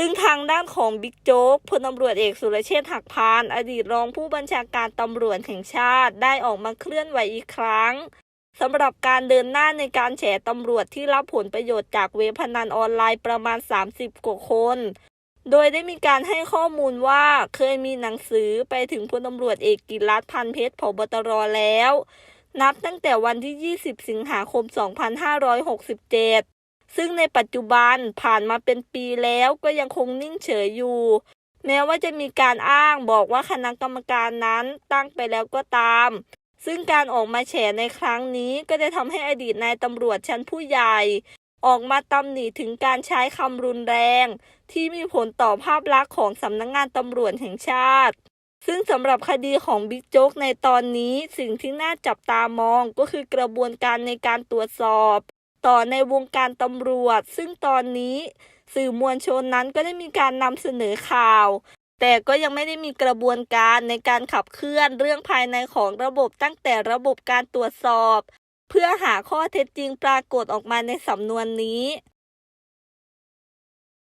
ซึ่งทางด้านของบิ๊กโจ๊กพลตำรวจเอกสุรเชษฐ์หักพานอดีตรองผู้บัญชาการตำรวจแห่งชาติได้ออกมาเคลื่อนไหวอีกครั้งสำหรับการเดินหน้าในการแฉตำรวจที่รับผลประโยชน์จากเว็บพนันออนไลน์ประมาณ 30 กว่าคน โดยได้มีการให้ข้อมูลว่าเคยมีหนังสือไปถึงพลตำรวจเอกกิรัตพันเพชรผบตรแล้ว นับตั้งแต่วันที่ 20 สิงหาคม 2567 ซึ่งในปัจจุบันผ่านมาเป็นปีแล้วก็ยังคงนิ่งเฉยอยู่ แม้ว่าจะมีการอ้างบอกว่าคณะกรรมการนั้นตั้งไปแล้วก็ตาม ซึ่งการออกมาแฉในครั้งนี้ก็จะทำให้อดีตนายตำรวจชั้นผู้ใหญ่ ออกมาตำหนิถึงการใช้คำรุนแรง ที่มีผลต่อภาพลักษณ์ของสำนักงงานตำรวจแห่งชาติซึ่งสำหรับคดีของบิ๊กโจ๊กในตอนนี้สิ่งที่น่าจับตามองก็คือกระบวนการในการตรวจสอบ ต่อในวงการตำรวจ ซึ่งตอนนี้สื่อมวลชนนั้นก็ได้มีการนำเสนอข่าว แต่ก็ยังไม่ได้มีกระบวนการในการขับเคลื่อนเรื่องภายในของระบบตั้งแต่ระบบการตรวจสอบ เพื่อหาข้อเท็จจริงปรากฏออกมาในสำนวนนี้